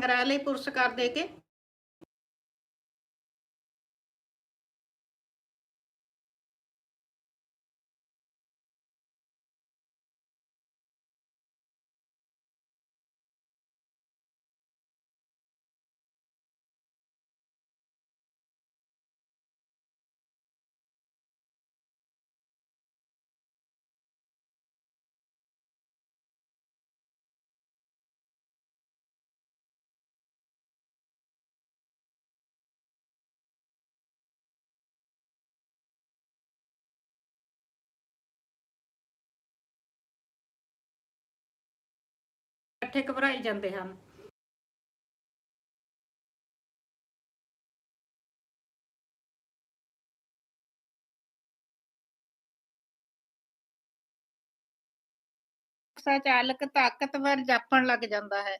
ਸੰਗ੍ਰਹਿ ਲਈ ਪੁਰਸਕਾਰ ਦੇ ਕੇ ਇਕੱਠੇ ਘਬਰਾਈ ਜਾਂਦੇ ਹਨ। ਰਿਕਸ਼ਾ ਚਾਲਕ ਤਾਕਤਵਰ ਜਾਪਣ ਲੱਗ ਜਾਂਦਾ ਹੈ।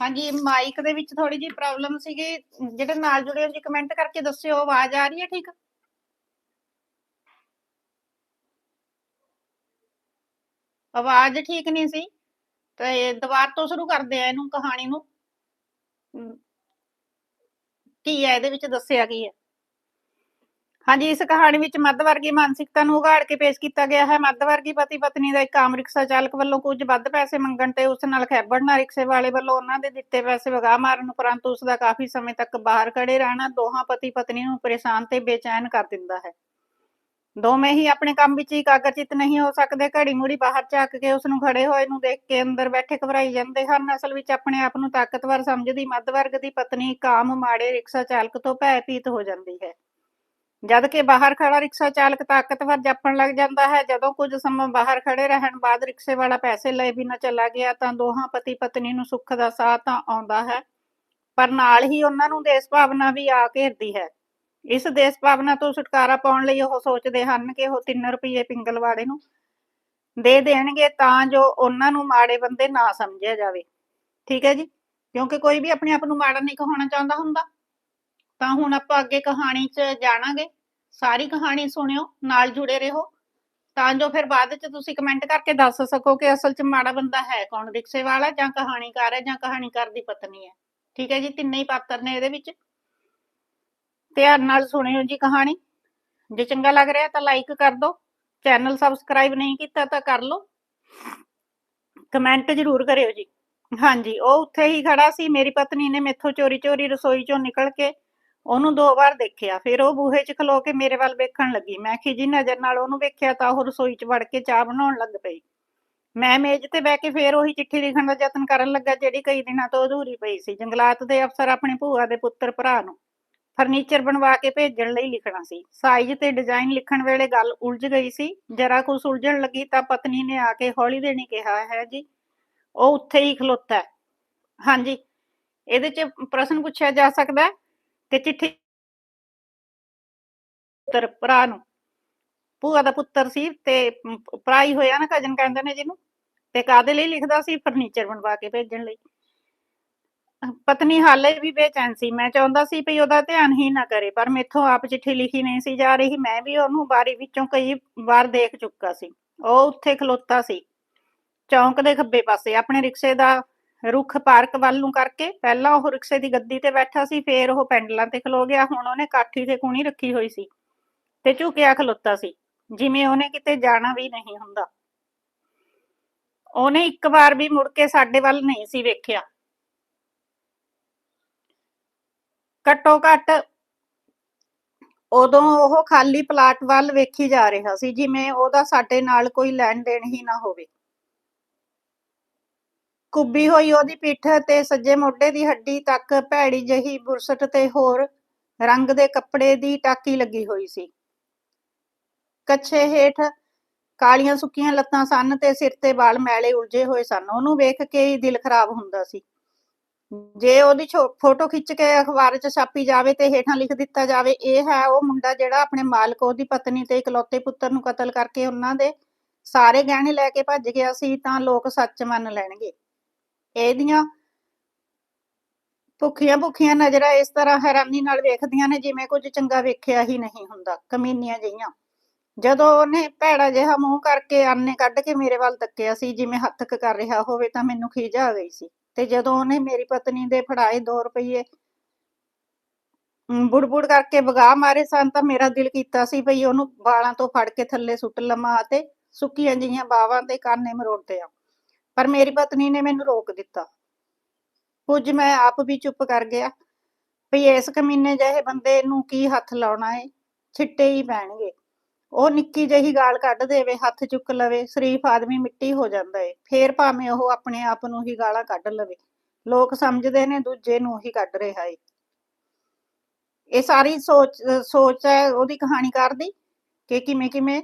ਹਾਂਜੀ, ਮਾਈਕ ਦੇ ਵਿੱਚ ਥੋੜੀ ਜਿਹੀ ਪ੍ਰੋਬਲਮ ਸੀਗੀ। ਜਿਹੜੇ ਨਾਲ ਜੁੜੇ ਹੋ ਜੀ ਕਮੈਂਟ ਕਰਕੇ ਦੱਸਿਓ, ਆਵਾਜ਼ ਆ ਰਹੀ ਹੈ ਠੀਕ? ਆਵਾਜ਼ ਠੀਕ ਨਹੀਂ ਸੀ? ਤੇ ਦੁਬਾਰਾ ਤੋਂ ਸ਼ੁਰੂ ਕਰਦੇ ਆ ਇਹਨੂੰ ਕਹਾਣੀ ਨੂੰ। ਕੀ ਹੈ ਇਹਦੇ ਵਿੱਚ ਦੱਸਿਆ ਕੀ ਹੈ ਹਾਂਜੀ, ਇਸ ਕਹਾਣੀ ਵਿੱਚ ਮੱਧ ਵਰਗੀ ਮਾਨਸਿਕਤਾ ਨੂੰ ਉਘਾੜ ਕੇ ਪੇਸ਼ ਕੀਤਾ ਗਿਆ ਹੈ। ਮੱਧ ਵਰਗੀ ਪਤੀ ਪਤਨੀ ਦਾ ਇੱਕ ਆਮ ਰਿਕਸ਼ਾ ਚਾਲਕ ਵੱਲੋਂ ਕੁਝ ਵੱਧ ਪੈਸੇ ਮੰਗਣ ਤੇ ਉਸ ਨਾਲ ਖੈਬੜਨਾ ਰਿਕਸ਼ੇ ਵਾਲੇ ਵੱਲੋਂ ਉਹਨਾਂ ਦੇ ਦਿੱਤੇ ਪੈਸੇ ਵਗਾ ਮਾਰਨ ਉਪਰੰਤ ਉਸ ਦਾ ਕਾਫੀ ਸਮੇਂ ਤੱਕ ਬਾਹਰ ਖੜੇ ਰਹਿਣਾ ਦੋਹਾਂ ਪਤੀ ਪਤਨੀ ਨੂੰ ਪਰੇਸ਼ਾਨ ਤੇ ਬੇਚੈਨ ਕਰ ਦਿੰਦਾ ਹੈ। ਦੋਵੇਂ ਹੀ ਆਪਣੇ ਕੰਮ ਵਿੱਚ ਇਕਾਗਰਚਿਤ ਨਹੀਂ ਹੋ ਸਕਦੇ। ਘੜੀ ਮੁੜੀ ਬਾਹਰ ਝਾਕ ਕੇ ਉਸ ਨੂੰ ਖੜੇ ਹੋਏ ਨੂੰ ਦੇਖ ਕੇ ਅੰਦਰ ਬੈਠੇ ਘਬਰਾਈ ਜਾਂਦੇ ਹਨ। ਅਸਲ ਵਿੱਚ ਆਪਣੇ ਆਪ ਨੂੰ ਤਾਕਤਵਰ ਸਮਝਦੀ ਮੱਧ ਵਰਗ ਦੀ ਪਤਨੀ ਕਾਮ ਮਾੜੇ ਰਿਕਸ਼ਾ ਚਾਲਕ ਤੋਂ ਭੈਭੀਤ ਹੋ ਜਾਂਦੀ ਹੈ। ਜਦ ਕਿ ਬਾਹਰ ਖੜਾ ਰਿਕਸ਼ਾ ਚਾਲਕ ਤਾਕਤਵਰ ਜਾਪਣ ਲੱਗ ਜਾਂਦਾ ਹੈ। ਜਦੋਂ ਕੁਝ ਸਮਾਂ ਬਾਹਰ ਖੜੇ ਰਹਿਣ ਬਾਅਦ ਰਿਕਸ਼ੇ ਵਾਲਾ ਪੈਸੇ ਲਏ ਬਿਨਾਂ ਚਲਾ ਗਿਆ ਤਾਂ ਦੋਹਾਂ ਪਤੀ ਪਤਨੀ ਨੂੰ ਸੁੱਖ ਦਾ ਸਾਹ ਤਾਂ ਆਉਂਦਾ ਹੈ। ਪਰ ਨਾਲ ਹੀ ਉਹਨਾਂ ਨੂੰ ਦੇਸ਼ ਭਾਵਨਾ ਵੀ ਆ ਘੇਰਦੀ ਹੈ। ਇਸ ਦੇਸ਼ ਭਾਵਨਾ ਤੋਂ ਛੁਟਕਾਰਾ ਪਾਉਣ ਲਈ ਉਹ ਸੋਚਦੇ ਹਨ ਕਿ ਉਹ 3 ਰੁਪਏ ਪਿੰਗਲਵਾੜੇ ਨੂੰ ਦੇ ਦੇਣਗੇ ਤਾਂ ਜੋ ਉਹਨਾਂ ਨੂੰ ਮਾੜੇ ਬੰਦੇ ਨਾ ਸਮਝਿਆ ਜਾਵੇ। ਠੀਕ ਹੈ ਜੀ? ਕਿਉਂਕਿ ਕੋਈ ਵੀ ਆਪਣੇ ਆਪ ਨੂੰ ਮਾੜਾ ਨਹੀਂ ਕਹਾਉਣਾ ਚਾਹੁੰਦਾ ਹੁੰਦਾ। ਤਾਂ ਹੁਣ ਆਪਾਂ ਅੱਗੇ ਕਹਾਣੀ 'ਚ ਜਾਣਾਂਗੇ। ਸਾਰੀ ਕਹਾਣੀ ਸੁਣਿਓ, ਨਾਲ ਜੁੜੇ ਰਹੋ। ਤਾਂ ਜੋ ਫਿਰ ਬਾਅਦ 'ਚ ਤੁਸੀਂ ਕਮੈਂਟ ਕਰਕੇ ਦੱਸ ਸਕੋ ਕਿ ਅਸਲ 'ਚ ਮਾੜਾ ਬੰਦਾ ਹੈ ਕੌਣ ਰਿਕਸ਼ੇ ਵਾਲਾ ਜਾਂ ਕਹਾਣੀਕਾਰ ਹੈ ਜਾਂ ਕਹਾਣੀਕਾਰ ਦੀ ਪਤਨੀ ਹੈ। ਠੀਕ ਹੈ ਜੀ? ਤਿੰਨੇ ਹੀ ਪਾਤਰ ਨੇ ਇਹਦੇ ਵਿੱਚ। ਧਿਆਨ ਨਾਲ ਸੁਣਿਓ ਜੀ ਕਹਾਣੀ। ਜੇ ਚੰਗਾ ਲੱਗ ਰਿਹਾ ਤਾਂ ਲਾਈਕ ਕਰ ਦਿਓ। ਚੈਨਲ ਸਬਸਕ੍ਰਾਈਬ ਨਹੀਂ ਕੀਤਾ ਤਾਂ ਕਰ ਲਓ। ਕਮੈਂਟ ਜ਼ਰੂਰ ਕਰਿਓ ਜੀ। ਹਾਂਜੀ, ਉਹ ਉੱਥੇ ਹੀ ਖੜਾ ਸੀ। ਮੇਰੀ ਪਤਨੀ ਨੇ ਮੈਥੋਂ ਚੋਰੀ ਚੋਰੀ ਰਸੋਈ ਚੋਂ ਨਿਕਲ ਕੇ ਉਹਨੂੰ ਦੋ ਵਾਰ ਦੇਖਿਆ। ਫਿਰ ਉਹ ਬੂਹੇ 'ਚ ਖਲੋ ਕੇ ਮੇਰੇ ਵੱਲ ਵੇਖਣ ਲੱਗੀ। ਮੈਂ ਖਿਜੀ ਨਜ਼ਰ ਨਾਲ ਉਹਨੂੰ ਵੇਖਿਆ ਤਾਂ ਉਹ ਰਸੋਈ 'ਚ ਵੜ ਕੇ ਚਾਹ ਬਣਾਉਣ ਲੱਗ ਪਈ। ਮੈਂ ਮੇਜ਼ ਤੇ ਬਹਿ ਕੇ ਫੇਰ ਉਹੀ ਚਿੱਠੀ ਲਿਖਣ ਦਾ ਯਤਨ ਕਰਨ ਲੱਗਾ, ਜਿਹੜੀ ਕਈ ਦਿਨਾਂ ਤੋਂ ਅਧੂਰੀ ਪਈ ਸੀ। ਜੰਗਲਾਤ ਦੇ ਅਫਸਰ ਆਪਣੀ ਭੂਆ ਦੇ ਪੁੱਤਰ ਭਰਾ ਨੂੰ। ਫਰਨੀਚਰ ਬਣਵਾ ਕੇ ਭੇਜਣ ਲਈ ਲਿਖਣਾ ਸੀ। ਸਾਈਜ਼ ਤੇ ਡਿਜ਼ਾਈਨ ਲਿਖਣ ਵੇਲੇ ਗੱਲ ਉਲਝ ਗਈ ਸੀ। ਜਰਾ ਕੁ ਉਲਝਣ ਲੱਗੀ ਤਾਂ ਪਤਨੀ ਨੇ ਆ ਕੇ ਹੌਲੀ ਦੇਣੀ ਕਿਹਾ ਹੈ ਜੀ ਉਹ ਉੱਥੇ ਹੀ ਖਲੋਤਾ ਹੈ। ਹਾਂਜੀ ਇਹਦੇ 'ਚ ਪ੍ਰਸ਼ਨ ਪੁੱਛਿਆ ਜਾ ਸਕਦਾ ਹੈ ਕਿ ਚਿੱਠੀ ਪੁੱਤਰ ਭਰਾ ਨੂੰ? ਭੂਆ ਦਾ ਪੁੱਤਰ ਸੀ ਤੇ ਮ, ਭਰਾ ਹੀ ਹੋਇਆ ਨਾ ਕਜਨ ਕਹਿੰਦੇ ਨੇ ਜਿਹਨੂੰ? ਤੇ ਕਾਦੇ ਲਈ ਲਿਖਦਾ ਸੀ ਫਰਨੀਚਰ ਬਣਵਾ ਕੇ ਭੇਜਣ ਲਈ? ਪਤਨੀ ਹਾਲੇ ਵੀ ਬੇਚੈਨ ਸੀ। ਮੈਂ ਚਾਹੁੰਦਾ ਸੀ ਵੀ ਉਹਦਾ ਧਿਆਨ ਹੀ ਨਾ ਕਰੇ, ਪਰ ਮੈਥੋਂ ਆਪ ਚਿੱਠੀ ਲਿਖੀ ਨਹੀਂ ਸੀ ਜਾ ਰਹੀ। ਮੈਂ ਵੀ ਉਹਨੂੰ ਬਾਰੀ ਵਿੱਚੋਂ ਕਈ ਵਾਰ ਦੇਖ ਚੁੱਕਾ ਸੀ। ਉਹ ਉੱਥੇ ਖਲੋਤਾ ਸੀ, ਚੌਂਕ ਦੇ ਖੱਬੇ ਪਾਸੇ। ਆਪਣੇ ਰਿਕਸ਼ੇ ਦਾ ਰੁੱਖ ਪਾਰਕ ਵੱਲ ਨੂੰ ਕਰਕੇ ਪਹਿਲਾਂ ਉਹ ਰਿਕਸ਼ੇ ਦੀ ਗੱਦੀ ਤੇ ਬੈਠਾ ਸੀ, ਫੇਰ ਉਹ ਪੈਂਡਲਾਂ ਤੇ ਖਲੋ ਗਿਆ। ਹੁਣ ਉਹਨੇ ਕਾਠੀ ਤੇ ਕੂਣੀ ਰੱਖੀ ਹੋਈ ਸੀ ਤੇ ਝੁਕਿਆ ਖਲੋਤਾ ਸੀ। ਜਿਵੇਂ ਉਹਨੇ ਕਿਤੇ ਜਾਣਾ ਵੀ ਨਹੀਂ ਹੁੰਦਾ। ਉਹਨੇ ਇੱਕ ਵਾਰ ਵੀ ਮੁੜ ਕੇ ਸਾਡੇ ਵੱਲ ਨਹੀਂ ਸੀ ਵੇਖਿਆ। ਘੱਟੋ ਘੱਟ ਉਦੋਂ ਉਹ ਖਾਲੀ ਪਲਾਟ ਵੱਲ ਵੇਖੀ ਜਾ ਰਿਹਾ ਸੀ, ਜਿਵੇਂ ਉਹਦਾ ਸਾਡੇ ਨਾਲ ਕੋਈ ਲੈਣ ਦੇਣ ਹੀ ਨਾ ਹੋਵੇ। ਕੁੱਬੀ ਹੋਈ ਉਹਦੀ ਪਿੱਠ ਤੇ ਸੱਜੇ ਮੋਢੇ ਦੀ ਹੱਡੀ ਤੱਕ ਭੈੜੀ ਜਹੀ ਬੁਰਸਟ ਤੇ ਹੋਰ ਰੰਗ ਦੇ ਕੱਪੜੇ ਦੀ ਟਾਕੀ ਲੱਗੀ ਹੋਈ ਸੀ। ਕੱਛੇ ਹੇਠ ਕਾਲੀਆਂ ਸੁੱਕੀਆਂ ਲੱਤਾਂ ਸਨ ਤੇ ਸਿਰ ਤੇ ਵਾਲ ਮੈਲੇ ਉਲਝੇ ਹੋਏ ਸਨ। ਉਹਨੂੰ ਵੇਖ ਕੇ ਹੀ ਦਿਲ ਖਰਾਬ ਹੁੰਦਾ ਸੀ। ਜੇ ਉਹਦੀ ਫੋਟੋ ਖਿੱਚ ਕੇ ਅਖਬਾਰ 'ਚ ਛਾਪੀ ਜਾਵੇ ਤੇ ਹੇਠਾਂ ਲਿਖ ਦਿੱਤਾ ਜਾਵੇ, ਇਹ ਹੈ ਉਹ ਮੁੰਡਾ ਜਿਹੜਾ ਆਪਣੇ ਮਾਲਕ, ਉਹਦੀ ਪਤਨੀ ਤੇ ਇਕਲੌਤੇ ਪੁੱਤਰ ਨੂੰ ਕਤਲ ਕਰਕੇ ਉਹਨਾਂ ਦੇ ਸਾਰੇ ਗਹਿਣੇ ਲੈ ਕੇ ਭੱਜ ਗਿਆ ਸੀ ਤਾਂ ਲੋਕ ਸੱਚ ਮੰਨ ਲੈਣਗੇ। ਇਹਦੀਆਂ ਭੁੱਖੀਆਂ ਭੁੱਖੀਆਂ ਨਜ਼ਰਾਂ ਇਸ ਤਰ੍ਹਾਂ ਹੈਰਾਨੀ ਨਾਲ ਵੇਖਦੀਆਂ ਨੇ ਜਿਵੇਂ ਕੁਝ ਚੰਗਾ ਵੇਖਿਆ ਹੀ ਨਹੀਂ ਹੁੰਦਾ, ਕਮੀਨੀਆਂ ਜਿਹੀਆਂ। ਜਦੋਂ ਉਹਨੇ ਭੈੜਾ ਜਿਹਾ ਮੂੰਹ ਕਰਕੇ ਆਨੇ ਕੱਢ ਕੇ ਮੇਰੇ ਵੱਲ ਤੱਕਿਆ ਸੀ, ਜਿਵੇਂ ਹੱਥਕ ਕਰ ਰਿਹਾ ਹੋਵੇ ਤਾਂ ਮੈਨੂੰ ਖਿਜ ਆ ਗਈ ਸੀ। ਤੇ ਜਦੋਂ ਉਹਨੇ ਮੇਰੀ ਪਤਨੀ ਦੇ ਫੜਾਏ 2 ਰੁਪਏ ਬੁੜ-ਬੁੜ ਕਰਕੇ ਬਗਾ ਮਾਰੇ ਸਨ ਤਾਂ ਮੇਰਾ ਦਿਲ ਕੀਤਾ ਸੀ ਭਈ ਉਹਨੂੰ ਬਾਲਾਂ ਤੋਂ ਫੜ ਕੇ ਥੱਲੇ ਸੁੱਟ ਲਵਾਂ ਅਤੇ ਸੁੱਕੀਆਂ ਜਿਹੀਆਂ ਬਾਵਾਂ ਤੇ ਕਾਨੇ ਮਰੋੜਦੇ ਆ। ਪਰ ਮੇਰੀ ਪਤਨੀ ਨੇ ਮੈਨੂੰ ਰੋਕ ਦਿੱਤਾ। ਕੁਝ ਮੈਂ ਆਪ ਵੀ ਚੁੱਪ ਕਰ ਗਿਆ ਭਈ ਇਸ ਕਮੀਨੇ ਜਿਹੇ ਬੰਦੇ ਨੂੰ ਕੀ ਹੱਥ ਲਾਉਣਾ ਏ? ਛਿੱਟੇ ਹੀ ਪੈਣਗੇ। ਉਹ ਨਿੱਕੀ ਜਿਹੀ ਗਾਲ ਕੱਢ ਦੇਵੇ, ਹੱਥ ਚੁੱਕ ਲਵੇ, ਸ਼ਰੀਫ ਆਦਮੀ ਮਿੱਟੀ ਹੋ ਜਾਂਦਾ ਏ। ਫੇਰ ਭਾਵੇਂ ਉਹ ਆਪਣੇ ਆਪ ਨੂੰ ਹੀ ਗਾਲਾਂ ਕੱਢ ਲਵੇ। ਲੋਕ ਸਮਝਦੇ ਨੇ ਦੂਜੇ ਨੂੰ ਹੀ ਕੱਢ ਰਿਹਾ ਏ। ਇਹ ਸਾਰੀ ਸੋਚ ਸੋਚ ਹੈ, ਉਹਦੀ ਕਹਾਣੀਕਾਰ ਦੀ ਕਿ ਕਿਵੇਂ ਕਿਵੇਂ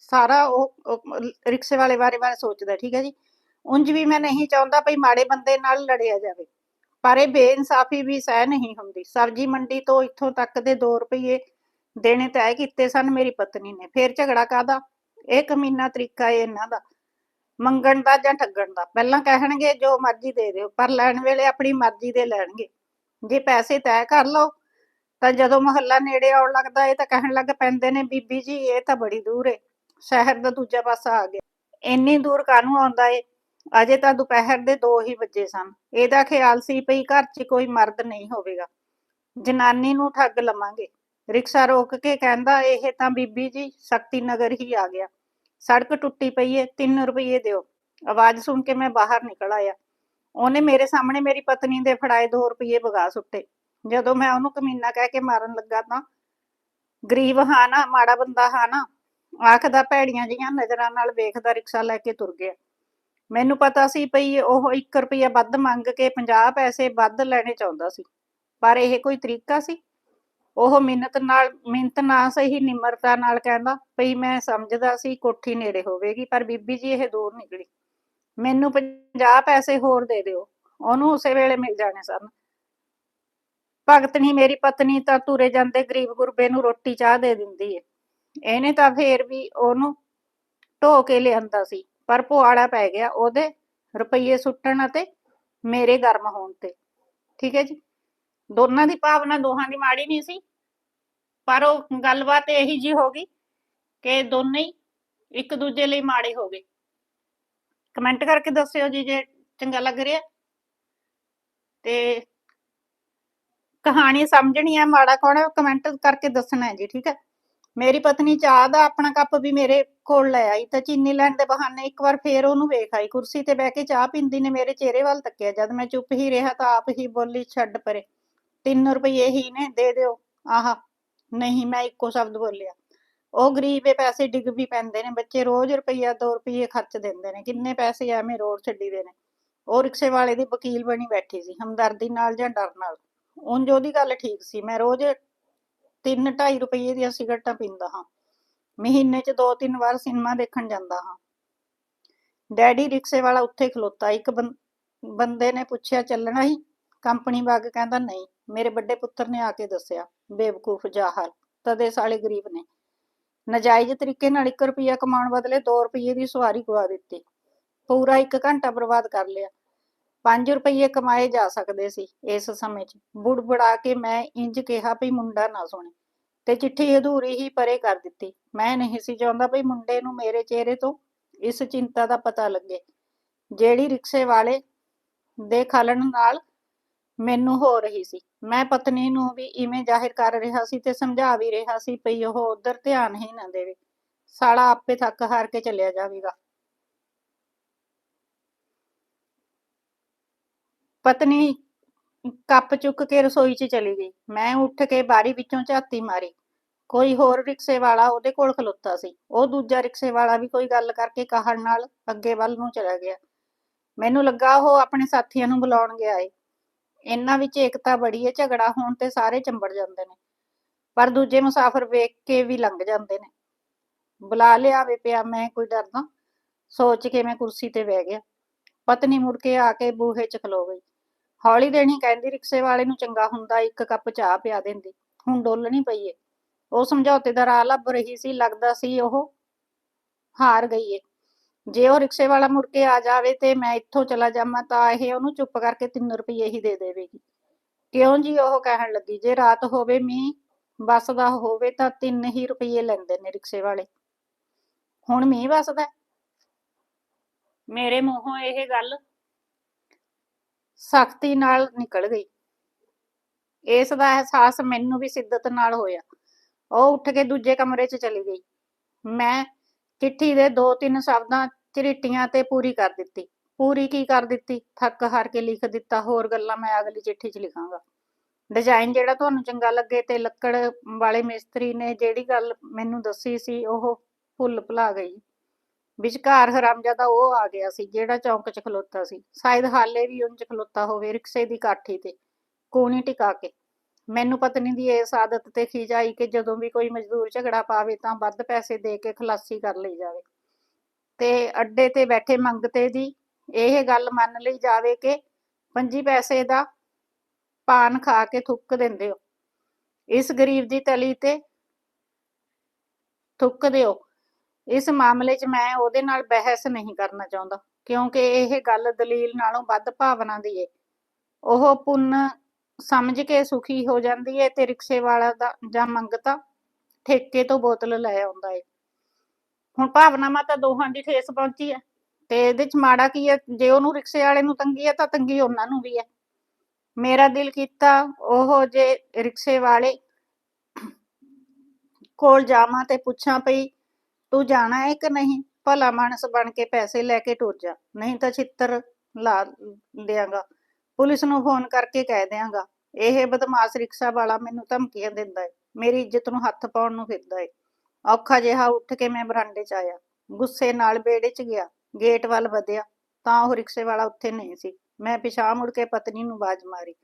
ਸਾਰਾ ਉਹ ਉਹ ਰਿਕਸ਼ੇ ਵਾਲੇ ਬਾਰੇ ਬਾਰੇ ਸੋਚਦਾ ਠੀਕ ਹੈ ਜੀ? ਉਂਝ ਵੀ ਮੈਂ ਨਹੀਂ ਚਾਹੁੰਦਾ ਭਈ ਮਾੜੇ ਬੰਦੇ ਨਾਲ ਲੜਿਆ ਜਾਵੇ। ਪਰ ਇਹ ਬੇਇਨਸਾਫੀ ਵੀ ਸਹਿ ਨਹੀਂ ਹੁੰਦੀ। ਸਬਜ਼ੀ ਮੰਡੀ ਤੋਂ ਇੱਥੋਂ ਤੱਕ ਦੇ 2 ਰੁਪਏ ਦੇਣੇ ਤੈਅ ਕੀਤੇ ਸਨ ਮੇਰੀ ਪਤਨੀ ਨੇ। ਫੇਰ ਝਗੜਾ ਕਾਦਾ ਇਹ ਕਮੀਨਾ ਤਰੀਕਾ ਏ ਇਹਨਾਂ ਦਾ। ਮੰਗਣ ਦਾ ਜਾਂ ਠੱਗਣ ਦਾ? ਪਹਿਲਾਂ ਕਹਿਣਗੇ ਜੋ ਮਰਜ਼ੀ ਦੇ ਦਿਓ, ਪਰ ਲੈਣ ਵੇਲੇ ਆਪਣੀ ਮਰਜ਼ੀ ਦੇ ਲੈਣਗੇ। ਜੇ ਪੈਸੇ ਤੈਅ ਕਰ ਲਓ, ਤਾਂ ਜਦੋਂ ਮੁਹੱਲਾ ਨੇੜੇ ਆਉਣ ਲੱਗਦਾ, ਇਹ ਤਾਂ ਕਹਿਣ ਲੱਗ ਪੈਂਦੇ ਨੇ, ਬੀਬੀ ਜੀ, ਇਹ ਤਾਂ ਬੜੀ ਦੂਰ ਏ। ਸ਼ਹਿਰ ਦਾ ਦੂਜਾ ਪਾਸਾ ਆ ਗਿਆ। ਇੰਨੀ ਦੂਰ ਕਾਹਨੂੰ ਆਉਂਦਾ ਏ? ਅਜੇ ਤਾਂ ਦੁਪਹਿਰ ਦੇ 2 ਹੀ ਵਜੇ ਸਨ। ਇਹਦਾ ਖਿਆਲ ਸੀ ਪਈ ਘਰ 'ਚ ਕੋਈ ਮਰਦ ਨਹੀਂ ਹੋਵੇਗਾ। ਜਨਾਨੀ ਨੂੰ ਠੱਗ ਲਵਾਂਗੇ। ਰਿਕਸ਼ਾ ਰੋਕ ਕੇ ਕਹਿੰਦਾ, ਇਹ ਤਾਂ ਬੀਬੀ ਜੀ ਸ਼ਕਤੀ ਨਗਰ ਹੀ ਆ ਗਿਆ। ਸੜਕ ਟੁੱਟੀ ਪਈ ਏ 3 ਰੁਪਏ ਦਿਓ। ਆਵਾਜ਼ ਸੁਣ ਕੇ ਮੈਂ ਬਾਹਰ ਨਿਕਲ ਆਇਆ। ਉਹਨੇ ਮੇਰੇ ਸਾਹਮਣੇ ਮੇਰੀ ਪਤਨੀ ਦੇ ਫੜਾਏ 2 ਰੁਪਏ ਬਗਾ ਸੁੱਟੇ। ਜਦੋਂ ਮੈਂ ਉਹਨੂੰ ਕਮੀਨਾ ਕਹਿ ਕੇ ਮਾਰਨ ਲੱਗਾ ਤਾਂ, ਗਰੀਬ ਹਾਂ ਨਾ, ਮਾੜਾ ਬੰਦਾ ਹਾਂ ਨਾ। ਆਖਦਾ, ਭੈੜੀਆਂ ਜੀਆਂ ਨਜ਼ਰਾਂ ਨਾਲ ਵੇਖਦਾ ਰਿਕਸ਼ਾ ਲੈ ਕੇ ਤੁਰ ਗਿਆ। ਮੈਨੂੰ ਪਤਾ ਸੀ ਭਈ ਉਹ 1 ਰੁਪਿਆ ਵੱਧ ਮੰਗ ਕੇ 50 ਪੈਸੇ ਵੱਧ ਲੈਣੇ ਚਾਹੁੰਦਾ ਸੀ। ਪਰ ਇਹ ਕੋਈ ਤਰੀਕਾ ਸੀ? ਉਹ ਮਿੰਨਤ ਨਾਲ ਮਿੰਤ ਨਾ ਸਹੀ ਨਿਮਰਤਾ ਨਾਲ ਕਹਿੰਦਾ ਭਈ ਮੈਂ ਸਮਝਦਾ ਸੀ ਕੋਠੀ ਨੇੜੇ ਹੋਵੇਗੀ ਪਰ ਬੀਬੀ ਜੀ ਇਹ ਦੂਰ ਨਿਕਲੀ ਮੈਨੂੰ 50 ਪੈਸੇ ਹੋਰ ਦੇ ਦਿਓ। ਉਹਨੂੰ ਉਸੇ ਵੇਲੇ ਮਿਲ ਜਾਣੇ ਸਨ। ਭਗਤਣੀ ਮੇਰੀ ਪਤਨੀ ਤਾਂ ਤੁਰੇ ਜਾਂਦੇ ਗਰੀਬ ਗੁਰਬੇ ਨੂੰ ਰੋਟੀ ਚਾਹ ਦੇ ਦਿੰਦੀ ਏ। ਇਹਨੇ ਤਾਂ ਫੇਰ ਵੀ ਉਹਨੂੰ ਢੋ ਕੇ ਲਿਆਂਦਾ ਸੀ ਪਰ ਪੁਆੜਾ ਪੈ ਗਿਆ ਉਹਦੇ ਰੁਪਈਏ ਸੁੱਟਣ ਅਤੇ ਮੇਰੇ ਗਰਮ ਹੋਣ ਤੇ। ਠੀਕ ਹੈ ਜੀ? ਦੋਨਾਂ ਦੀ ਭਾਵਨਾ ਦੋਹਾਂ ਦੀ ਮਾੜੀ ਨਹੀਂ ਸੀ। ਪਰ ਉਹ ਗੱਲਬਾਤ ਇਹੀ ਜੀ ਹੋ ਗਈ ਕਿ ਦੋਨੇ ਹੀ ਇੱਕ ਦੂਜੇ ਲਈ ਮਾੜੇ ਹੋ ਗਏ। ਕਮੈਂਟ ਕਰਕੇ ਦੱਸਿਓ ਜੀ ਜੇ ਚੰਗਾ ਲੱਗ ਰਿਹਾ। ਤੇ ਕਹਾਣੀ ਸਮਝਣੀ ਹੈ ਮਾੜਾ ਕੌਣ ਹੈ ਕਮੈਂਟ ਕਰਕੇ ਦੱਸਣਾ ਹੈ ਜੀ, ਠੀਕ ਹੈ ਮੇਰੀ ਪਤਨੀ ਚਾਹ ਦਾ ਆਪਣਾ ਕੱਪ ਵੀ ਮੇਰੇ ਕੋਲ ਲੈ ਆਈ ਤਾਂ ਚੀਨੀ ਲੈਣ ਦੇ ਬਹਾਨੇ ਇੱਕ ਵਾਰ ਫੇਰ ਉਹਨੂੰ ਵੇਖ ਆਈ। ਕੁਰਸੀ ਤੇ ਬਹਿ ਕੇ ਚਾਹ ਪੀਂਦੀ ਨੇ ਮੇਰੇ ਚਿਹਰੇ ਵੱਲ ਤੱਕਿਆ। ਜਦ ਮੈਂ ਚੁੱਪ ਹੀ ਰਿਹਾ ਤਾਂ ਆਪ ਹੀ ਬੋਲੀ, ਛੱਡ ਪਰੇ। 3 ਰੁਪਏ ਹੀ ਨੇ, ਦੇ ਦਿਓ। ਆਹ, ਨਹੀਂ ਮੈਂ ਇੱਕੋ ਸ਼ਬਦ ਬੋਲਿਆ। ਉਹ ਗਰੀਬ ਇਹ ਪੈਸੇ ਡਿੱਗ ਵੀ ਪੈਂਦੇ ਨੇ। ਬੱਚੇ ਰੋਜ਼ ਰੁਪਈਆ 2 ਰੁਪਈਏ ਖਰਚ ਦਿੰਦੇ ਨੇ। ਕਿੰਨੇ ਪੈਸੇ ਐਵੇਂ ਰੋੜ ਛੱਡੀ ਦੇ ਨੇ। ਉਹ ਰਿਕਸ਼ੇ ਵਾਲੇ ਦੀ ਵਕੀਲ ਬਣੀ ਬੈਠੀ ਸੀ, ਹਮਦਰਦੀ ਨਾਲ ਜਾਂ ਡਰ ਨਾਲ। ਉਂਝ ਉਹਦੀ ਗੱਲ ਠੀਕ ਸੀ। ਮੈਂ ਰੋਜ਼ 3-2.5 ਰੁਪਏ ਦੀਆਂ ਸਿਗਰਟਾਂ ਪੀਂਦਾ ਹਾਂ। ਮਹੀਨੇ 'ਚ ਦੋ ਤਿੰਨ ਵਾਰ ਸਿਨੇਮਾ ਦੇਖਣ ਜਾਂਦਾ ਹਾਂ। ਡੈਡੀ ਰਿਕਸ਼ੇ ਵਾਲਾ ਉੱਥੇ ਖਲੋਤਾ। ਇੱਕ ਬੰ- ਬੰਦੇ ਨੇ ਪੁੱਛਿਆ, ਚੱਲਣਾ ਹੀ? ਕੰਪਨੀ ਬਾਗ ਕਹਿੰਦਾ, ਨਹੀਂ। ਮੇਰੇ ਵੱਡੇ ਪੁੱਤਰ ਨੇ ਆ ਕੇ ਦੱਸਿਆ, ਬੇਵਕੂਫ ਜਾਹਲ ਤਦੇ ਸਾਲੇ ਗਰੀਬ ਨੇ। ਨਜਾਇਜ਼ ਤਰੀਕੇ ਨਾਲ 1 ਰੁਪਿਆ ਕਮਾਉਣ ਬਦਲੇ 2 ਰੁਪਏ ਦੀ ਸਵਾਰੀ ਗਵਾ ਦਿੱਤੀ। ਪੂਰਾ 1 ਘੰਟਾ ਬਰਬਾਦ ਕਰ ਲਿਆ। 5 ਰੁਪਏ ਕਮਾਏ ਜਾ ਸਕਦੇ ਸੀ ਇਸ ਸਮੇਂ 'ਚ। ਬੁੜਬੁੜਾ ਕੇ ਮੈਂ ਇੰਜ ਕਿਹਾ ਵੀ ਮੁੰਡਾ ਨਾ ਸੁਣੇ। ਤੇ ਚਿੱਠੀ ਅਧੂਰੀ ਹੀ ਪਰੇ ਕਰ ਦਿੱਤੀ। ਮੈਂ ਨਹੀਂ ਸੀ ਚਾਹੁੰਦਾ ਵੀ ਮੁੰਡੇ ਨੂੰ ਮੇਰੇ ਚਿਹਰੇ ਤੋਂ ਇਸ ਚਿੰਤਾ ਦਾ ਪਤਾ ਲੱਗੇ। ਜਿਹੜੀ ਰਿਕਸ਼ੇ ਵਾਲੇ ਦੇ ਖਲਣ ਨਾਲ ਮੈਨੂੰ ਹੋ ਰਹੀ ਸੀ। ਮੈਂ ਪਤਨੀ ਨੂੰ ਵੀ ਇਵੇਂ ਜ਼ਾਹਿਰ ਕਰ ਰਿਹਾ ਸੀ ਤੇ ਸਮਝਾ ਵੀ ਰਿਹਾ ਸੀ ਪਈ ਉਹ ਉਧਰ ਧਿਆਨ ਹੀ ਨਾ ਦੇਵੇ। ਸਾਲਾ ਆਪੇ ਥੱਕ ਹਾਰ ਕੇ ਚੱਲਿਆ ਜਾਵੇਗਾ। ਪਤਨੀ ਕੱਪ ਚੁੱਕ ਕੇ ਰਸੋਈ 'ਚ ਚਲੀ ਗਈ। ਮੈਂ ਉੱਠ ਕੇ ਬਾਰੀ ਵਿੱਚੋਂ ਝਾਤੀ ਮਾਰੀ। ਕੋਈ ਹੋਰ ਰਿਕਸ਼ੇ ਵਾਲਾ ਉਹਦੇ ਕੋਲ ਖਲੋਤਾ ਸੀ। ਉਹ ਦੂਜਾ ਰਿਕਸ਼ੇ ਵਾਲਾ ਵੀ ਕੋਈ ਗੱਲ ਕਰਕੇ ਕਾਹੜ ਨਾਲ ਅੱਗੇ ਵੱਲ ਨੂੰ ਚਲਾ ਗਿਆ। ਮੈਨੂੰ ਲੱਗਾ ਉਹ ਆਪਣੇ ਸਾਥੀਆਂ ਨੂੰ ਬੁਲਾਉਣ ਗਿਆ ਏ। ਇਹਨਾਂ ਵਿੱਚ ਏਕਤਾ ਬੜੀ ਏ ਝਗੜਾ ਹੋਣ ਤੇ ਸਾਰੇ ਚੰਬੜ ਜਾਂਦੇ ਨੇ। ਪਰ ਦੂਜੇ ਮੁਸਾਫਰ ਵੇਖ ਕੇ ਵੀ ਲੰਘ ਜਾਂਦੇ ਨੇ। ਬੁਲਾ ਲਿਆ ਪਿਆ, ਮੈਂ ਕੋਈ ਡਰਦਾ। ਸੋਚ ਕੇ ਮੈਂ ਕੁਰਸੀ ਤੇ ਬਹਿ ਗਿਆ। ਪਤਨੀ ਮੁੜ ਕੇ ਆ ਕੇ ਬੂਹੇ 'ਚ ਖਲੋ ਗਈ। ਹੌਲੀ ਦੇਣੀ ਕਹਿੰਦੀ, ਰਿਕਸ਼ੇ ਵਾਲੇ ਨੂੰ ਚੰਗਾ ਹੁੰਦਾ, ਇੱਕ ਕੱਪ ਚਾਹ ਪਿਆ ਦਿੰਦੀ। ਹੁਣ ਡੋਲਣੀ ਪਈ ਏ। ਉਹ ਸਮਝੌਤੇ ਦਾ ਰਾਹ ਲੱਭ ਰਹੀ ਸੀ, ਲੱਗਦਾ ਸੀ ਉਹ ਹਾਰ ਗਈ ਏ। ਜੇ ਉਹ ਰਿਕਸ਼ੇ ਵਾਲਾ ਮੁੜ ਕੇ ਆ ਜਾਵੇ ਤੇ ਮੈਂ ਇੱਥੋਂ ਚਲਾ ਜਾਵਾਂ ਤਾਂ ਇਹ ਉਹਨੂੰ ਚੁੱਪ ਕਰਕੇ 3 ਰੁਪਏ ਹੀ ਦੇ ਦੇਵੇਗੀ। ਕਿਉਂ ਜੀ ਉਹ ਕਹਿਣ ਲੱਗੀ? ਜੇ ਰਾਤ ਹੋਵੇ ਮੀਂਹ ਵਸਦਾ ਹੋਵੇ ਤਾਂ 3 ਹੀ ਰੁਪਏ ਲੈਂਦੇ ਨੇ ਰਿਕਸ਼ੇ ਵਾਲੇ। ਹੁਣ ਮੀਂਹ ਵਸਦਾ। ਮੇਰੇ ਮੂੰਹੋਂ ਇਹ ਗੱਲ ਸਖਤੀ ਨਾਲ ਨਿਕਲ ਗਈ। ਇਸ ਦਾ ਅਹਿਸਾਸ ਮੈਨੂੰ ਵੀ ਸਿੱਦਤ ਨਾਲ ਹੋਇਆ। ਉਹ ਉੱਠ ਕੇ ਦੂਜੇ ਕਮਰੇ 'ਚ ਚਲੀ ਗਈ। ਮੈਂ ਚਿੱਠੀ ਦੇ ਦੋ ਤਿੰਨ ਸ਼ਬਦਾਂ ਝਰੀਟੀਆਂ ਤੇ ਪੂਰੀ ਕਰ ਦਿੱਤੀ। ਪੂਰੀ ਕੀ ਕਰ ਦਿੱਤੀ? ਥੱਕ ਹਾਰ ਕੇ ਲਿਖ ਦਿੱਤਾ। ਹੋਰ ਗੱਲਾਂ ਮੈਂ ਅਗਲੀ ਚਿੱਠੀ 'ਚ ਲਿਖਾਂਗਾ। ਡਿਜ਼ਾਈਨ ਜਿਹੜਾ ਤੁਹਾਨੂੰ ਚੰਗਾ ਲੱਗੇ ਤੇ ਲੱਕੜ ਵਾਲੇ ਮਿਸਤਰੀ ਨੇ ਜਿਹੜੀ ਗੱਲ ਮੈਨੂੰ ਦੱਸੀ ਸੀ, ਉਹ ਭੁੱਲ ਭੁਲਾ ਗਈ। ਵਿਚਕਾਰ ਹਰਾਮਜ਼ਾਦਾ ਉਹ ਆ ਗਿਆ ਸੀ, ਜਿਹੜਾ ਚੌਂਕ 'ਚ ਖਲੋਤਾ ਸੀ। ਸ਼ਾਇਦ ਹਾਲੇ ਵੀ ਉਂਝ ਖਲੋਤਾ ਹੋਵੇ, ਰਿਕਸ਼ੇ ਦੀ ਕਾਠੀ ਤੇ। ਕੋਣੀ ਟਿਕਾ ਕੇ। ਮੈਨੂੰ ਪਤਨੀ ਦੀ ਇਸ ਆਦਤ ਤੇ ਖਿਜ ਆਈ ਕਿ ਜਦੋਂ ਵੀ ਕੋਈ ਮਜ਼ਦੂਰ ਝਗੜਾ ਪਾਵੇ ਤਾਂ ਵੱਧ ਪੈਸੇ ਦੇ ਕੇ ਖਲਾਸੀ ਕਰ ਲਈ ਜਾਵੇ। ਤੇ ਅੱਡੇ ਤੇ ਬੈਠੇ ਮੰਗਤੇ ਦੀ ਇਹ ਗੱਲ ਮੰਨ ਲਈ ਜਾਵੇ ਕਿ ਪੰਜੀ ਪੈਸੇ ਦਾ ਪਾਨ ਖਾ ਕੇ ਥੁੱਕ ਦਿੰਦੇ ਹੋ। ਇਸ ਗਰੀਬ ਦੀ ਤਲੀ ਤੇ ਥੁੱਕ ਦਿਓ। ਇਸ ਮਾਮਲੇ 'ਚ ਮੈਂ ਉਹਦੇ ਨਾਲ ਬਹਿਸ ਨਹੀਂ ਕਰਨਾ ਚਾਹੁੰਦਾ, ਕਿਉਂਕਿ ਇਹ ਗੱਲ ਦਲੀਲ ਨਾਲੋਂ ਵੱਧ ਭਾਵਨਾ ਦੀ ਏ। ਉਹ ਪੁੰਨ ਸਮਝ ਕੇ ਸੁਖੀ ਹੋ ਜਾਂਦੀ ਏ ਤੇ ਰਿਕਸ਼ੇ ਵਾਲਾ ਦਾ ਜਾਂ ਮੰਗਤਾ ਠੇਕੇ ਤੋਂ ਬੋਤਲ ਲੈ ਆਉਂਦਾ ਹੈ ਹੁਣ ਭਾਵਨਾਵਾਂ ਤਾਂ ਦੋਹਾਂ ਦੀ ਠੇਸ ਪਹੁੰਚੀ ਹੈ ਤੇ ਇਹਦੇ 'ਚ ਮਾੜਾ ਕੀ ਹੈ ਜੇ ਉਹਨੂੰ ਰਿਕਸ਼ੇ ਵਾਲੇ ਨੂੰ ਤੰਗੀ ਹੈ ਤਾਂ ਤੰਗੀ ਉਹਨਾਂ ਨੂੰ ਵੀ ਹੈ ਮੇਰਾ ਦਿਲ ਕੀਤਾ ਉਹ ਜੇ ਰਿਕਸ਼ੇ ਵਾਲੇ ਕੋਲ ਜਾਵਾਂ ਤੇ ਪੁੱਛਾਂ ਪਈ, ਤੂੰ ਜਾਣਾ ਹੈ ਕਿ ਨਹੀਂ? ਭਲਾ ਮਾਨਸ ਬਣ ਕੇ ਪੈਸੇ ਲੈ ਕੇ ਟੁਰ ਜਾ, ਨਹੀਂ ਤਾਂ ਛਿੱਤਰ ਲਾ ਦਿਆਂਗਾ। ਪੁਲਿਸ ਨੂੰ ਫੋਨ ਕਰਕੇ ਕਹਿ ਦਿਆਂਗਾ। ਇਹ ਬਦਮਾਸ਼ ਰਿਕਸ਼ਾ ਵਾਲਾ ਮੈਨੂੰ ਧਮਕੀਆਂ ਦਿੰਦਾ ਏ। ਮੇਰੀ ਇੱਜ਼ਤ ਨੂੰ ਹੱਥ ਪਾਉਣ ਨੂੰ ਫਿਰਦਾ ਏ। ਔਖਾ ਜਿਹਾ ਉੱਠ ਕੇ ਮੈਂ ਬਰਾਂਡੇ 'ਚ ਆਇਆ। ਗੁੱਸੇ ਨਾਲ ਬੇੜੇ 'ਚ ਗਿਆ। ਗੇਟ ਵੱਲ ਵਧਿਆ। ਤਾਂ ਉਹ ਰਿਕਸ਼ੇ ਵਾਲਾ ਉੱਥੇ ਨਹੀਂ ਸੀ। ਮੈਂ ਪਿਛਾਂਹ ਮੁੜ ਕੇ ਪਤਨੀ ਨੂੰ ਬਾਜ ਮਾਰੀ।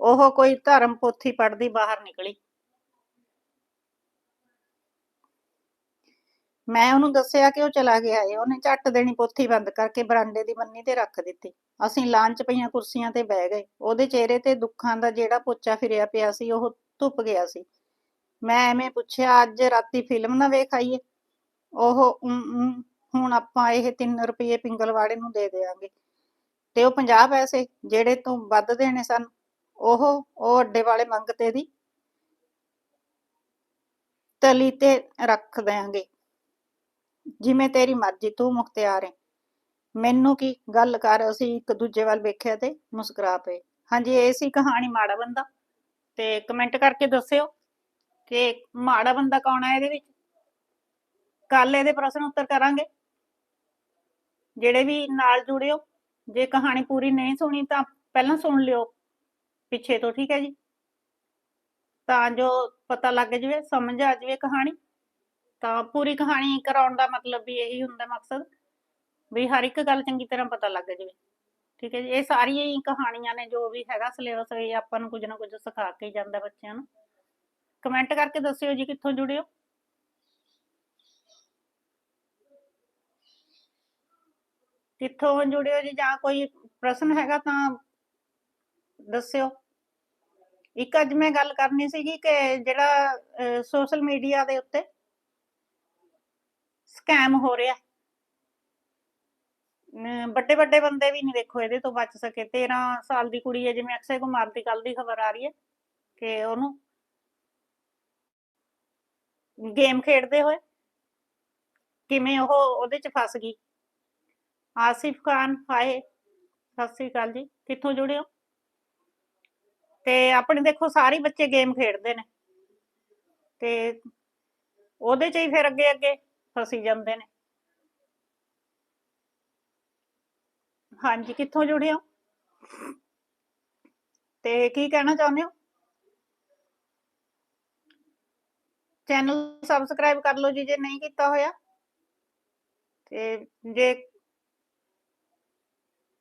ਉਹ ਕੋਈ ਧਰਮ ਪੋਥੀ ਪੜ੍ਹਦੀ ਬਾਹਰ ਨਿਕਲੀ। ਮੈਂ ਉਹਨੂੰ ਦੱਸਿਆ ਕਿ ਉਹ ਚਲਾ ਗਿਆ ਏ ਉਹਨੇ ਝੱਟ ਦੇਣੀ ਪੋਥੀ ਬੰਦ ਕਰਕੇ ਬਰਾਂਡੇ ਦੀ ਬੰਨੀ ਤੇ ਰੱਖ ਦਿੱਤੀ। ਅਸੀਂ ਲਾਂਚ ਪਈਆਂ ਕੁਰਸੀਆਂ ਤੇ ਬਹਿ ਗਏ। ਉਹਦੇ ਚਿਹਰੇ ਤੇ ਦੁੱਖਾਂ ਦਾ ਜਿਹੜਾ ਪੋਚਾ ਫਿਰਿਆ ਪਿਆ ਸੀ, ਉਹ ਧੁੱਪ ਗਿਆ ਸੀ। ਮੈਂ ਐਵੇਂ ਪੁੱਛਿਆ, ਅੱਜ ਰਾਤੀ ਫਿਲਮ ਨਾ ਵੇਖ ਆਈਏ। ਉਹ ਹੁਣ ਆਪਾਂ ਇਹ 3 ਰੁਪਏ ਪਿੰਗਲਵਾੜੇ ਨੂੰ ਦੇ ਦੇਾਂਗੇ ਤੇ ਉਹ 50 ਪੈਸੇ, ਜਿਹੜੇ ਤੂੰ ਵੱਧ ਦੇਣੇ ਸਨ, ਉਹ ਉਹ ਅੱਡੇ ਵਾਲੇ ਮੰਗਤੇ ਦੀ। ਤਲੀ ਤੇ ਰੱਖ ਦਿਆਂਗੇ। ਜਿਵੇਂ ਤੇਰੀ ਮਰਜ਼ੀ, ਤੂੰ ਮੁਖਤਿਆਰ ਹੈ। ਮੈਨੂੰ ਕੀ ਗੱਲ ਕਰ, ਅਸੀਂ ਇੱਕ ਦੂਜੇ ਵੱਲ ਵੇਖਿਆ ਤੇ ਮੁਸਕਰਾ ਪਏ। ਹਾਂਜੀ, ਇਹ ਸੀ ਕਹਾਣੀ ਮਾੜਾ ਬੰਦਾ। ਤੇ ਕਮੈਂਟ ਕਰਕੇ ਦੱਸਿਓ ਕਿ ਮਾੜਾ ਬੰਦਾ ਕੌਣ ਹੈ ਇਹਦੇ ਵਿੱਚ? ਕੱਲ ਇਹਦੇ ਪ੍ਰਸ਼ਨ ਉੱਤਰ ਕਰਾਂਗੇ। ਜਿਹੜੇ ਵੀ ਨਾਲ ਜੁੜਿਓ ਜੇ ਕਹਾਣੀ ਪੂਰੀ ਨਹੀਂ ਸੁਣੀ ਤਾਂ ਪਹਿਲਾਂ ਸੁਣ ਲਿਓ। ਪਿੱਛੇ ਤੋਂ, ਠੀਕ ਹੈ ਜੀ? ਤਾਂ ਜੋ ਪਤਾ ਲੱਗ ਜਾਵੇ, ਸਮਝ ਆ ਜਾਵੇ ਕਹਾਣੀ। ਤਾਂ ਪੂਰੀ ਕਹਾਣੀ ਕਰਾਉਣ ਦਾ ਮਤਲਬ ਵੀ ਇਹੀ ਹੁੰਦਾ ਮਕਸਦ, ਵੀ ਹਰ ਇੱਕ ਗੱਲ ਚੰਗੀ ਤਰ੍ਹਾਂ ਪਤਾ ਲੱਗ ਜਾਵੇ। ਠੀਕ ਹੈ ਜੀ, ਇਹ ਸਾਰੀਆਂ ਹੀ ਕਹਾਣੀਆਂ ਨੇ ਜੋ ਵੀ ਹੈਗਾ ਸਿਲੇਬਸ, ਇਹ ਆਪਾਂ ਨੂੰ ਕੁਝ ਨਾ ਕੁਝ ਸਿਖਾ ਕੇ ਜਾਂਦਾ ਬੱਚਿਆਂ ਨੂੰ। ਕਮੈਂਟ ਕਰਕੇ ਦੱਸਿਓ ਜੀ ਕਿੱਥੋਂ ਜੁੜਿਓ ਕਿੱਥੋਂ ਜੁੜਿਓ ਜੀ, ਜਾਂ ਕੋਈ ਪ੍ਰਸ਼ਨ ਹੈਗਾ ਤਾਂ ਦੱਸਿਓ। ਇੱਕ ਅੱਜ ਮੈਂ ਗੱਲ ਕਰਨੀ ਸੀਗੀ ਕਿ ਜਿਹੜਾ ਸੋਸ਼ਲ ਮੀਡੀਆ ਦੇ ਉੱਤੇ ਸਕੈਮ ਹੋ ਰਿਹਾ। ਵੱਡੇ ਵੱਡੇ ਬੰਦੇ ਵੀ ਨਹੀਂ ਦੇਖੋ, ਇਹਦੇ ਤੋਂ ਬਚ ਸਕੇ। 13 ਸਾਲ ਦੀ ਕੁੜੀ ਹੈ, ਜਿਵੇਂ ਅਕਸ਼ੇ ਕੁਮਾਰ ਦੀ ਕੱਲ ਦੀ ਖਬਰ ਆ ਰਹੀ ਹੈ ਕਿ ਉਹਨੂੰ ਗੇਮ ਖੇਡਦੇ ਹੋਏ ਕਿਵੇਂ ਉਹ ਉਹਦੇ ਚ ਫਸ ਗਈ। ਆਸਿਫ ਖਾਨ, ਹਾਏ, ਸਤਿ ਸ੍ਰੀ ਅਕਾਲ ਜੀ, ਕਿੱਥੋਂ ਜੁੜੇ ਹੋ? ਤੇ ਆਪਣੇ ਦੇਖੋ, ਸਾਰੇ ਬੱਚੇ ਗੇਮ ਖੇਡਦੇ ਨੇ। ਤੇ ਉਹਦੇ ਚ ਹੀ ਫਿਰ ਅੱਗੇ ਅੱਗੇ ਫਸੀ ਜਾਂਦੇ ਨੇ। ਹਾਂਜੀ, ਕਿੱਥੋਂ ਜੁੜੇ ਹੋ? ਤੇ ਕੀ ਕਹਿਣਾ ਚਾਹੁੰਦੇ ਹੋ? ਚੈਨਲ ਸਬਸਕ੍ਰਾਈਬ ਕਰ ਲਓ ਜੀ, ਜੇ ਨਹੀਂ ਕੀਤਾ ਹੋਇਆ। ਤੇ ਜੇ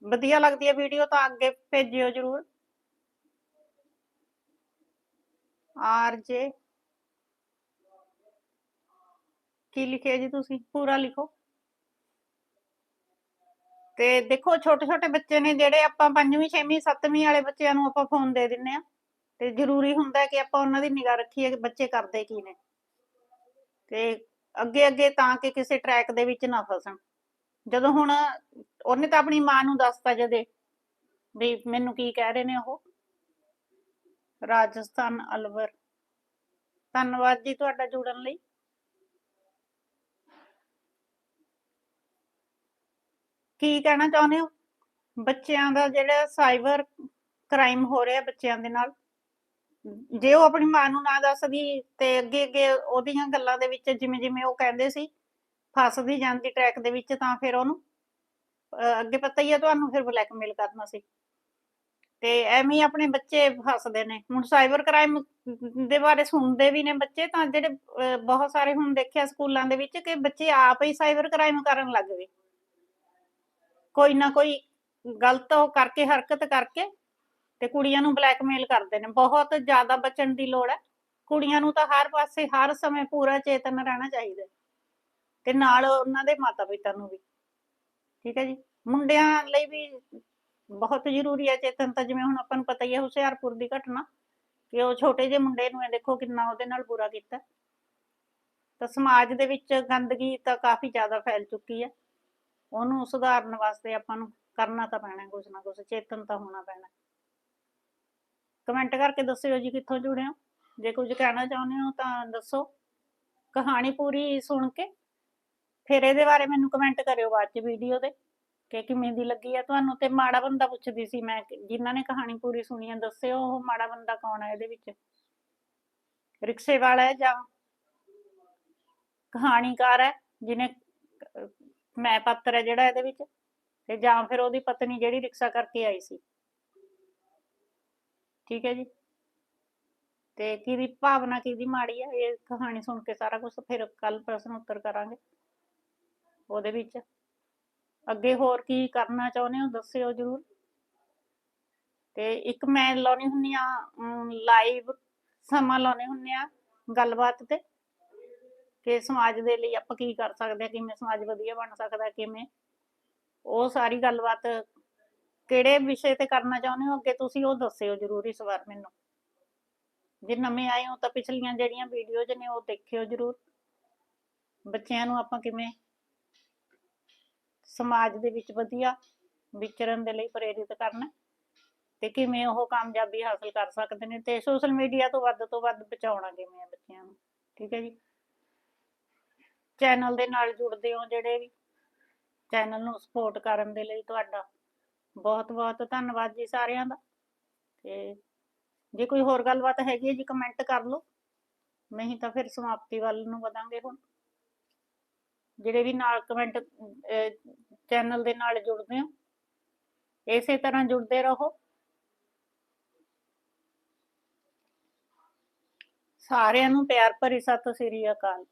ਵਧੀਆ ਲੱਗਦੀ ਹੈ ਵੀਡੀਓ ਤਾਂ ਅੱਗੇ ਭੇਜਿਓ ਜਰੂਰ। ਆਰ ਜੇ ਕੀ ਲਿਖਿਆ ਜੀ ਤੁਸੀਂ? ਪੂਰਾ ਲਿਖੋ। ਤੇ ਦੇਖੋ ਛੋਟੇ ਛੋਟੇ ਬੱਚੇ ਨੇ ਜਿਹੜੇ ਆਪਾਂ ਪੰਜਵੀਂ, ਛੇਵੀਂ, ਸੱਤਵੀਂ ਵਾਲੇ ਬੱਚਿਆਂ ਨੂੰ ਆਪਾਂ ਫੋਨ ਦੇ ਦਿੰਨੇ ਆ ਤੇ ਜ਼ਰੂਰੀ ਹੁੰਦਾ ਕਿ ਆਪਾਂ ਉਹਨਾਂ ਦੀ ਨਿਗਾਹ ਰੱਖੀਏ ਕਿ ਬੱਚੇ ਕਰਦੇ ਕੀ ਨੇ। ਤੇ ਅੱਗੇ ਅੱਗੇ ਤਾਂ ਕਿ ਕਿਸੇ ਟਰੈਕ ਦੇ ਵਿੱਚ ਨਾ ਫਸਣ। ਜਦੋਂ ਹੁਣ ਉਹਨੇ ਤਾਂ ਆਪਣੀ ਮਾਂ ਨੂੰ ਦੱਸਤਾ ਜਦੇ ਵੀ ਮੈਨੂੰ ਕੀ ਕਹਿ ਰਹੇ ਨੇ ਉਹ? ਰਾਜਸਥਾਨ ਅਲਵਰ। ਧੰਨਵਾਦ ਜੀ ਤੁਹਾਡਾ ਜੁੜਨ ਲਈ। ਕੀ ਕਹਿਣਾ ਚਾਹੁੰਦੇ ਹੋ? ਬੱਚਿਆਂ ਦਾ ਜਿਹੜਾ ਸਾਈਬਰ ਕ੍ਰਾਈਮ ਹੋ ਰਿਹਾ ਬੱਚਿਆਂ ਦੇ ਨਾਲ। ਜੇ ਉਹ ਆਪਣੀ ਮਾਂ ਨੂੰ ਨਾ ਦੱਸਦੀ ਤੇ ਅੱਗੇ ਅੱਗੇ ਉਹਦੀਆਂ ਗੱਲਾਂ ਦੇ ਵਿੱਚ ਜਿਵੇਂ ਜਿਵੇਂ ਉਹ ਕਹਿੰਦੇ ਸੀ, ਫਸਦੀ ਜਾਂਦੀ ਟਰੈਕ ਦੇ ਵਿੱਚ ਤਾਂ ਫਿਰ ਉਹਨੂੰ ਅੱਗੇ ਪਤਾ ਹੀ ਹੈ ਤੁਹਾਨੂੰ ਫਿਰ ਬਲੈਕਮੇਲ ਕਰਨਾ ਸੀ। ਤੇ ਐਵੇਂ ਆਪਣੇ ਬੱਚੇ ਫਸਦੇ ਨੇ। ਹੁਣ ਸਾਈਬਰ ਕ੍ਰਾਈਮ ਦੇ ਬਾਰੇ ਸੁਣਦੇ ਵੀ ਨੇ ਬੱਚੇ ਤਾਂ ਜਿਹੜੇ, ਅਹ ਬਹੁਤ ਸਾਰੇ ਹੁਣ ਦੇਖਿਆ ਸਕੂਲਾਂ ਦੇ ਵਿੱਚ ਕਿ ਬੱਚੇ ਆਪ ਹੀ ਸਾਈਬਰ ਕ੍ਰਾਈਮ ਕਰਨ ਲੱਗ ਗਏ। ਕੋਈ ਨਾ ਕੋਈ ਗਲਤ ਉਹ ਕਰਕੇ, ਹਰਕਤ ਕਰਕੇ ਤੇ ਕੁੜੀਆਂ ਨੂੰ ਬਲੈਕਮੇਲ ਕਰਦੇ ਨੇ। ਬਹੁਤ ਜ਼ਿਆਦਾ ਬਚਣ ਦੀ ਲੋੜ ਹੈ। ਕੁੜੀਆਂ ਨੂੰ ਤਾਂ ਹਰ ਪਾਸੇ, ਹਰ ਸਮੇਂ ਪੂਰਾ ਚੇਤਨ ਰਹਿਣਾ ਚਾਹੀਦਾ। ਤੇ ਨਾਲ ਉਹਨਾਂ ਦੇ ਮਾਤਾ ਪਿਤਾ ਨੂੰ ਵੀ। ਠੀਕ ਹੈ ਜੀ? ਮੁੰਡਿਆਂ ਲਈ ਵੀ ਬਹੁਤ ਜ਼ਰੂਰੀ ਹੈ ਚੇਤਨ ਤਾਂ। ਜਿਵੇਂ ਹੁਣ ਆਪਾਂ ਨੂੰ ਪਤਾ ਹੀ ਹੈ ਹੁਸ਼ਿਆਰਪੁਰ ਦੀ ਘਟਨਾ ਕਿ ਉਹ ਛੋਟੇ ਜਿਹੇ ਮੁੰਡੇ ਨੂੰ ਇਹ ਦੇਖੋ ਕਿੰਨਾ ਉਹਦੇ ਨਾਲ ਬੁਰਾ ਕੀਤਾ। ਤਾਂ ਸਮਾਜ ਦੇ ਵਿੱਚ ਗੰਦਗੀ ਤਾਂ ਕਾਫੀ ਜ਼ਿਆਦਾ ਫੈਲ ਚੁੱਕੀ ਹੈ। ਉਹਨੂੰ ਸੁਧਾਰਨ ਵਾਸਤੇ ਆਪਾਂ ਨੂੰ ਕਰਨਾ ਤਾਂ ਪੈਣਾ ਕੁਝ ਨਾ ਕੁਝ ਚੇਤਨ ਤਾਂ ਹੋਣਾ ਪੈਣਾ। ਕਮੈਂਟ ਕਰਕੇ ਦੱਸਿਓ ਜੀ ਕਿੱਥੋਂ ਜੁੜੇ ਹੋ ਜੇ ਕੁਝ ਕਹਿਣਾ ਚਾਹੁੰਦੇ ਹੋ ਤਾਂ ਦੱਸੋ। ਕਹਾਣੀ ਪੂਰੀ ਸੁਣ ਕੇ। ਫਿਰ ਇਹਦੇ ਬਾਰੇ ਮੈਨੂੰ ਕਮੈਂਟ ਕਰਿਓ ਬਾਅਦ ਚ ਵੀਡੀਓ ਦੇ ਕਿ ਕਿਵੇਂ ਦੀ ਲੱਗੀ ਆ ਤੁਹਾਨੂੰ। ਤੇ ਮਾੜਾ ਬੰਦਾ ਪੁੱਛਦੀ ਸੀ ਮੈਂ, ਜਿਨ੍ਹਾਂ ਨੇ ਕਹਾਣੀ ਪੂਰੀ ਸੁਣੀ ਆ, ਦੱਸਿਓ ਉਹ ਮਾੜਾ ਬੰਦਾ ਕੌਣ ਆ ਇਹਦੇ ਵਿੱਚ। ਰਿਕਸ਼ੇ ਵਾਲਾ ਹੈ ਜਾਂ ਕਹਾਣੀਕਾਰ ਹੈ, ਜਿਹਨੇ ਮੈਂ ਪਾਤਰ ਹੈ ਜਿਹੜਾ ਇਹਦੇ ਵਿੱਚ, ਤੇ ਜਾਂ ਫਿਰ ਉਹਦੀ ਪਤਨੀ ਜਿਹੜੀ ਰਿਕਸ਼ਾ ਕਰਕੇ ਆਈ ਸੀ। ਠੀਕ ਹੈ ਜੀ? ਤੇ ਕਿਹਦੀ ਭਾਵਨਾ, ਕਿਹਦੀ ਮਾੜੀ ਹੈ ਇਹ ਕਹਾਣੀ ਸੁਣ ਕੇ ਸਾਰਾ ਕੁਝ ਫਿਰ ਕੱਲ ਪ੍ਰਸ਼ਨ ਉੱਤਰ ਕਰਾਂਗੇ। ਉਹਦੇ ਵਿੱਚ। ਅੱਗੇ ਹੋਰ ਕੀ ਕਰਨਾ ਚਾਹੁੰਦੇ ਹੋ, ਦੱਸਿਓ ਜਰੂਰ। ਤੇ ਇੱਕ ਮੈਂ ਲਾਉਣੀ ਹੁੰਨੀ ਆ ਲਾਈਵ ਸਮਾਂ ਲਾਉਣੇ ਹੁੰਨੇ ਆ, ਗੱਲਬਾਤ ਤੇ। ਕਿ ਸਮਾਜ ਦੇ ਲਈ ਆਪਾਂ ਕੀ ਕਰ ਸਕਦੇ ਆ, ਕਿਵੇਂ ਸਮਾਜ ਵਧੀਆ ਬਣ ਸਕਦਾ, ਕਿਵੇਂ। ਉਹ ਸਾਰੀ ਗੱਲਬਾਤ ਕਿਹੜੇ ਵਿਸ਼ੇ ਤੇ ਕਰਨਾ ਚਾਹੁੰਦੇ ਹੋ, ਅੱਗੇ ਤੁਸੀਂ ਉਹ ਦੱਸਿਓ ਜਰੂਰ ਇਸ ਵਾਰ ਮੈਨੂੰ। ਜੇ ਨਵੇਂ ਆਏ ਹੋ ਤਾਂ ਪਿਛਲੀਆਂ ਜਿਹੜੀਆਂ ਵੀਡੀਓਜ਼ ਨੇ ਉਹ ਦੇਖਿਓ ਜਰੂਰ। ਬੱਚਿਆਂ ਨੂੰ ਆਪਾਂ ਕਿਵੇਂ ਸਮਾਜ ਦੇ ਵਿੱਚ ਵਧੀਆ ਵਿਚਰਨ ਦੇ ਲਈ ਪ੍ਰੇਰਿਤ ਕਰਨਾ ਤੇ ਕਿਵੇਂ ਉਹ ਕਾਮਯਾਬੀ ਹਾਸਲ ਕਰ ਸਕਦੇ ਨੇ ਤੇ ਸੋਸ਼ਲ ਮੀਡੀਆ ਤੋਂ ਵੱਧ ਤੋਂ ਵੱਧ ਬਚਾਉਣਾ ਕਿਵੇਂ ਹੈ ਬੱਚਿਆਂ ਨੂੰ। ਠੀਕ ਹੈ ਜੀ। ਚੈਨਲ ਦੇ ਨਾਲ ਜੁੜਦੇ ਹੋ ਜਿਹੜੇ ਵੀ। ਚੈਨਲ ਨੂੰ ਸਪੋਰਟ ਕਰਨ ਦੇ ਲਈ ਤੁਹਾਡਾ ਬਹੁਤ ਬਹੁਤ ਧੰਨਵਾਦ ਜੀ ਸਾਰਿਆਂ ਦਾ। ਤੇ ਜੇ ਕੋਈ ਹੋਰ ਗੱਲਬਾਤ ਹੈਗੀ ਹੈ ਜੀ ਕਮੈਂਟ ਕਰ ਲਓ। ਨਹੀਂ ਤਾਂ ਫਿਰ ਸਮਾਪਤੀ ਵੱਲ ਨੂੰ ਵਧਾਂਗੇ ਹੁਣ। ਜਿਹੜੇ ਵੀ ਨਾਲ ਕਮੈਂਟ ਚੈਨਲ ਦੇ ਨਾਲ ਜੁੜਦੇ ਹੋ, ਇਸੇ ਤਰ੍ਹਾਂ ਜੁੜਦੇ ਰਹੋ। ਸਾਰਿਆਂ ਨੂੰ ਪਿਆਰ ਭਰੀ ਸਤਿ ਸ੍ਰੀ ਅਕਾਲ।